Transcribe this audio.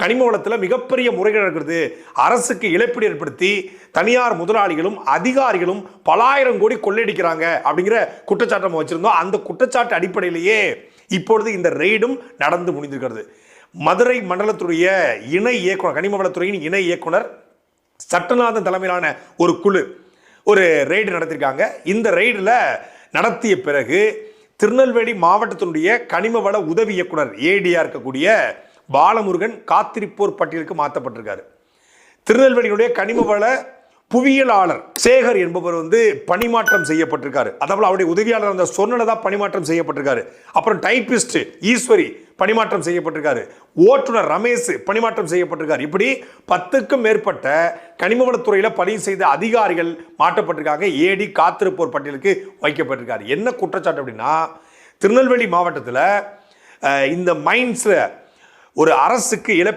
கனிம வளத்தில் மிகப்பெரிய முறைகள் இருக்கிறது. அரசுக்கு இழப்பீடு ஏற்படுத்தி தனியார் முதலாளிகளும் அதிகாரிகளும் பலாயிரம் கோடி கொள்ளையடிக்கிறாங்க அப்படிங்கிற குற்றச்சாட்டை நம்ம வச்சுருந்தோம். அந்த குற்றச்சாட்டு அடிப்படையிலேயே இப்பொழுது இந்த ரெய்டும் நடந்து முடிந்திருக்கிறது. மதுரை மண்டலத்துடைய இணை இயக்குனர் கனிம வளத்துறையின் இணை இயக்குனர் சட்டநாதன் தலைமையிலான ஒரு குழு ஒரு ரெய்டு நடத்தியிருக்காங்க இந்த ரெய்டில் நடத்திய பிறகு திருநெல்வேலி மாவட்டத்தினுடைய கனிம வள உதவி இயக்குனர் ஏடியா இருக்கக்கூடிய பாலமுருகன் காத்திருப்போர் பட்டியலுக்கு மாற்றப்பட்டிருக்காரு. திருநெல்வேலியினுடைய கனிம வள புவியியலாளர் சேகர் என்பவர் வந்து பணிமாற்றம் செய்யப்பட்டிருக்காரு. அதாவது அவருடைய உதவியாளர் அந்த சொன்னலதா பணிமாற்றம் செய்யப்பட்டிருக்காரு. அப்புறம் டைபிஸ்ட் ஈஸ்வரி பணிமாற்றம் செய்யப்பட்டிருக்காரு. ஓட்டுநர் ரமேஷ் பணிமாற்றம் செய்யப்பட்டிருக்காரு. இப்படி பத்துக்கும் மேற்பட்ட கனிமவளத்துறையில் பணி செய்த அதிகாரிகள் மாற்றப்பட்டிருக்காங்க. ஏடி காத்திருப்போர் பட்டியலுக்கு வைக்கப்பட்டிருக்காரு. என்ன குற்றச்சாட்டு அப்படின்னா திருநெல்வேலி மாவட்டத்தில் இந்த மைன்ஸ் ஒரு அரசுக்கு இழப்பு